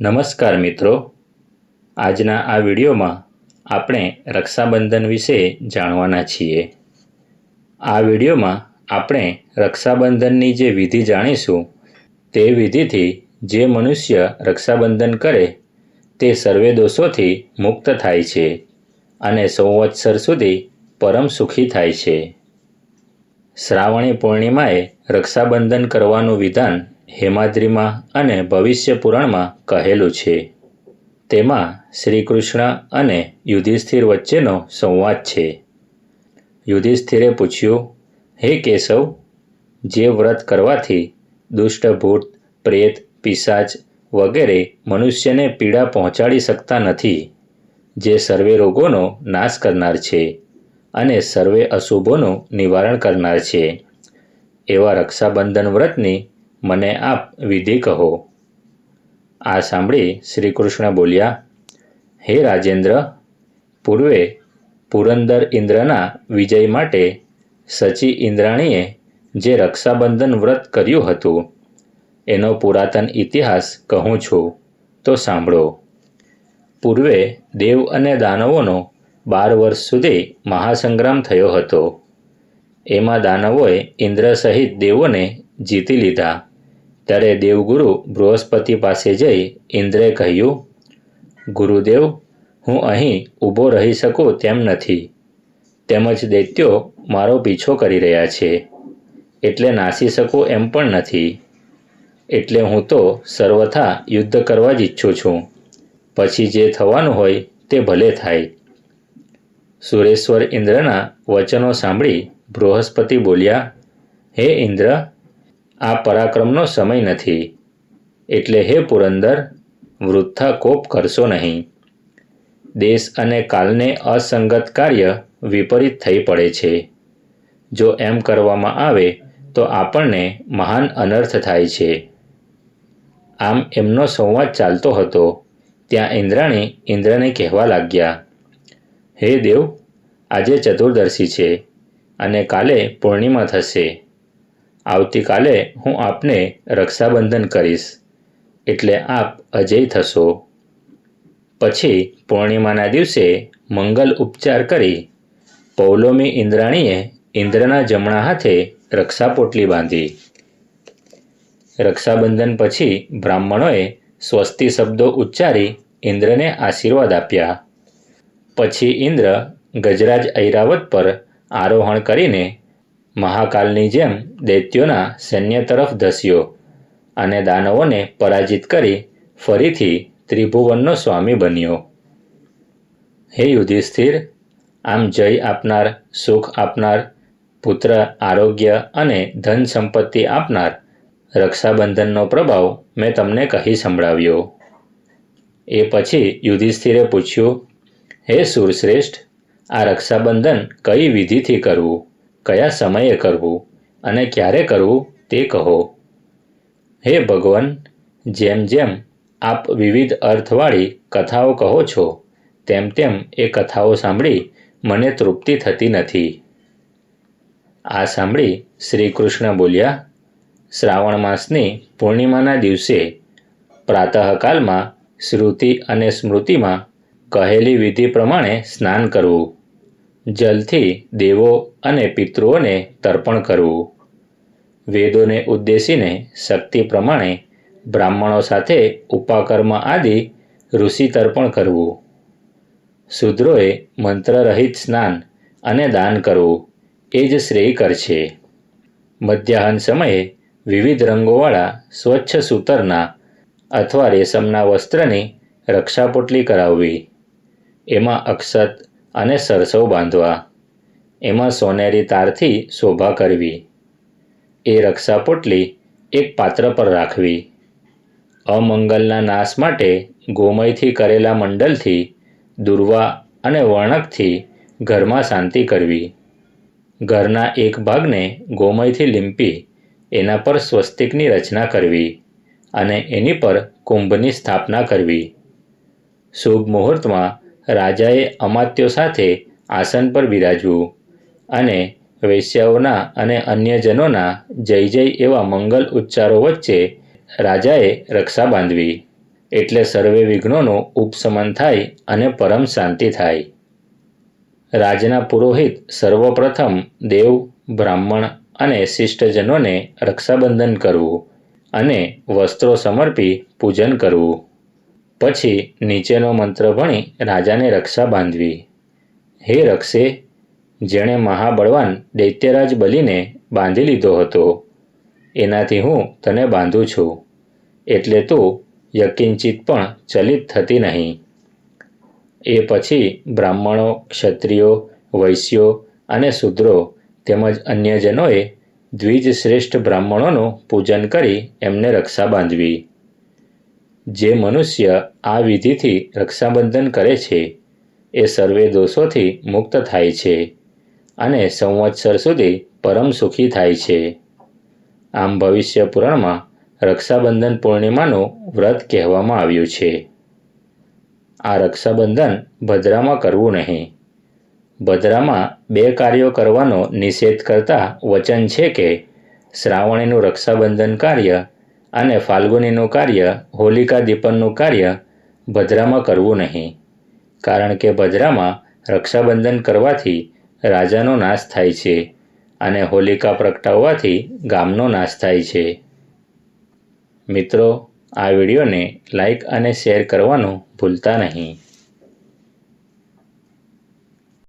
નમસ્કાર મિત્રો. આજના આ વિડીયોમાં આપણે રક્ષાબંધન વિશે જાણવાના છીએ. આ વિડીયોમાં આપણે રક્ષાબંધનની જે વિધિ જાણીશું, તે વિધિથી જે મનુષ્ય રક્ષાબંધન કરે, તે સર્વે દોષોથી મુક્ત થાય છે અને સંવત્સર સુધી પરમ સુખી થાય છે. શ્રાવણી પૂર્ણિમાએ રક્ષાબંધન કરવાનું વિધાન હેમાદ્રીમાં અને ભવિષ્ય પુરાણમાં કહેલું છે. તેમાં શ્રી કૃષ્ણ અને યુધિષ્ઠિર વચ્ચેનો સંવાદ છે. યુધિષ્ઠિરે પૂછ્યું, હે કેશવ, જે વ્રત કરવાથી દુષ્ટ ભૂત પ્રેત, પિશાચ વગેરે મનુષ્યને પીડા પહોંચાડી શકતા નથી, જે સર્વે રોગોનો નાશ કરનાર છે અને સર્વે અશુભોનું નિવારણ કરનાર છે. એવા રક્ષાબંધન વ્રતની મને આપ વિધિ કહો. આ સાંભળી શ્રી કૃષ્ણ બોલ્યા, હે રાજેન્દ્ર, પૂર્વે પુરંદર ઇન્દ્રના વિજય માટે સચી ઇન્દ્રાણીએ જે રક્ષાબંધન વ્રત કર્યું હતું, એનો પુરાતન ઇતિહાસ કહું છું, તો સાંભળો. પૂર્વે દેવ અને દાનવોનો બાર વર્ષ સુધી મહાસંગ્રામ થયો હતો. એમાં દાનવોએ ઇન્દ્ર સહિત દેવોને જીતી લીધા. ત્યારે દેવગુરુ બૃહસ્પતિ પાસે જઈ ઇન્દ્રે કહ્યું, ગુરુદેવ, હું અહીં ઊભો રહી શકું તેમ નથી. તેમજ દૈત્યો મારો પીછો કરી રહ્યા છે. એટલે નાસી શકું એમ પણ નથી. એટલે હું તો સર્વથા યુદ્ધ કરવા જ ઈચ્છું છું. પછી જે થવાનું હોય તે ભલે થાય. સુરેશ્વર ઇન્દ્રના વચનો સાંભળી બૃહસ્પતિ બોલ્યા, હે ઇન્દ્ર આ પરાક્રમનો સમય નથી. એટલે હે પુરંદર વૃથા કોપ કરશો નહીં. દેશ અને કાલને અસંગત કાર્ય વિપરીત થઈ પડે છે. જો એમ કરવામાં આવે, તો આપણને મહાન અનર્થ થાય છે. આમ એમનો સંવાદ ચાલતો હતો. ત્યાં ઇન્દ્રાણી ઇન્દ્રને કહેવા લાગ્યા, હે દેવ, આજે ચતુર્દશી છે અને કાલે પૂર્ણિમા થશે. આવતીકાલે હું આપને રક્ષાબંધન કરીશ. એટલે આપ અજય થશો. પછી પૂર્ણિમાના દિવસે મંગલ ઉપચાર કરી પૌલોમી ઇન્દ્રાણીએ ઇન્દ્રના જમણા હાથે રક્ષાપોટલી બાંધી. રક્ષાબંધન પછી બ્રાહ્મણોએ સ્વસ્તિ શબ્દો ઉચ્ચારી ઇન્દ્રને આશીર્વાદ આપ્યા. પછી ઇન્દ્ર ગજરાજ ઐરાવત પર આરોહણ કરીને મહાકાલની જેમ દૈત્યોના સૈન્ય તરફ ધસ્યો અને દાનવોને પરાજિત કરી ફરીથી ત્રિભુવનનો સ્વામી બન્યો. હે યુધિષ્ઠિર, આમ જય આપનાર, સુખ આપનાર, પુત્ર આરોગ્ય અને ધન સંપત્તિ આપનાર રક્ષાબંધનનો પ્રભાવ મેં તમને કહી સંભળાવ્યો. એ પછી યુધિષ્ઠિરે પૂછ્યું, હે સુરશ્રેષ્ઠ, આ રક્ષાબંધન કઈ વિધિથી કરવું? કયા સમયે કરવું અને ક્યારે કરવું તે કહો. હે ભગવાન, જેમ જેમ આપ વિવિધ અર્થવાળી કથાઓ કહો છો, તેમ તેમ એ કથાઓ સાંભળી મને તૃપ્તિ થતી નથી. આ સાંભળી શ્રી કૃષ્ણ બોલ્યા, શ્રાવણ માસની પૂર્ણિમાના દિવસે પ્રાતઃકાલમાં શ્રુતિ અને સ્મૃતિમાં કહેલી વિધિ પ્રમાણે સ્નાન કરવું. જલથી દેવો અને પિતૃઓને તર્પણ કરવું. વેદોને ઉદ્દેશીને શક્તિ પ્રમાણે બ્રાહ્મણો સાથે ઉપાકર્મ આદિ ઋષિ તર્પણ કરવું. શૂદ્રોએ મંત્રરહિત સ્નાન અને દાન કરવું. એ જ શ્રેયકર છે. મધ્યાહન સમયે વિવિધ રંગોવાળા સ્વચ્છ સૂતરના અથવા રેશમના વસ્ત્રની રક્ષાપોટલી કરાવવી. એમાં અક્ષત અને સરસવ બાંધવા. એમાં સોનેરી તારથી શોભા કરવી. એ રક્ષાપોટલી એક પાત્ર પર રાખવી. અમંગલના નાશ માટે ગોમયથી કરેલા મંડલથી, દુર્વા અને વર્ણકથી ઘરમાં શાંતિ કરવી. ઘરના એક ભાગને ગોમયથી લીંપી, એના પર સ્વસ્તિકની રચના કરવી અને એની પર કુંભની સ્થાપના કરવી. શુભ મુહૂર્તમાં રાજાએ અમાત્યો સાથે આસન પર બિરાજવું અને વૈશ્યાઓના અને અન્યજનોના જય જય એવા મંગલ ઉચ્ચારો વચ્ચે રાજાએ રક્ષા બાંધવી. એટલે સર્વે વિઘ્નોનો ઉપશમન થાય અને પરમ શાંતિ થાય. રાજના પુરોહિત સર્વપ્રથમ દેવ, બ્રાહ્મણ અને શિષ્ટજનોને રક્ષાબંધન કરવું અને વસ્ત્રો સમર્પી પૂજન કરવું. પછી નીચેનો મંત્ર ભણી રાજાને રક્ષા બાંધવી. હે રક્ષે, જેણે મહાબળવાન દૈત્યરાજ બલીને બાંધી લીધો હતો, એનાથી હું તને બાંધું છું. એટલે તું યકિંચિત પણ ચલિત થતી નહીં. એ પછી બ્રાહ્મણો, ક્ષત્રિયો, વૈશ્યો અને શૂદ્રો તેમજ અન્યજનોએ દ્વિજ શ્રેષ્ઠ બ્રાહ્મણોનું પૂજન કરી એમને રક્ષા બાંધવી. જે મનુષ્ય આ વિધિથી રક્ષાબંધન કરે છે, એ સર્વે દોષોથી મુક્ત થાય છે અને સંવત્સર સુધી પરમ સુખી થાય છે. આમ ભવિષ્ય પુરાણમાં રક્ષાબંધન પૂર્ણિમાનું વ્રત કહેવામાં આવ્યું છે. આ રક્ષાબંધન ભદ્રામાં કરવું નહીં. ભદ્રામાં બે કાર્યો કરવાનો નિષેધ કરતા વચન છે કે શ્રાવણીનું રક્ષાબંધન કાર્ય અને ફાલ્ગુનીનું કાર્ય, હોલિકા દીપનનું કાર્ય, ભદ્રામાં કરવું નહીં. કારણ કે ભદ્રામાં રક્ષાબંધન કરવાથી રાજાનો નાશ થાય છે અને હોલિકા પ્રગટાવવાથી ગામનો નાશ થાય છે. મિત્રો, આ વિડીયોને લાઈક અને શેર કરવાનું ભૂલતા નહીં.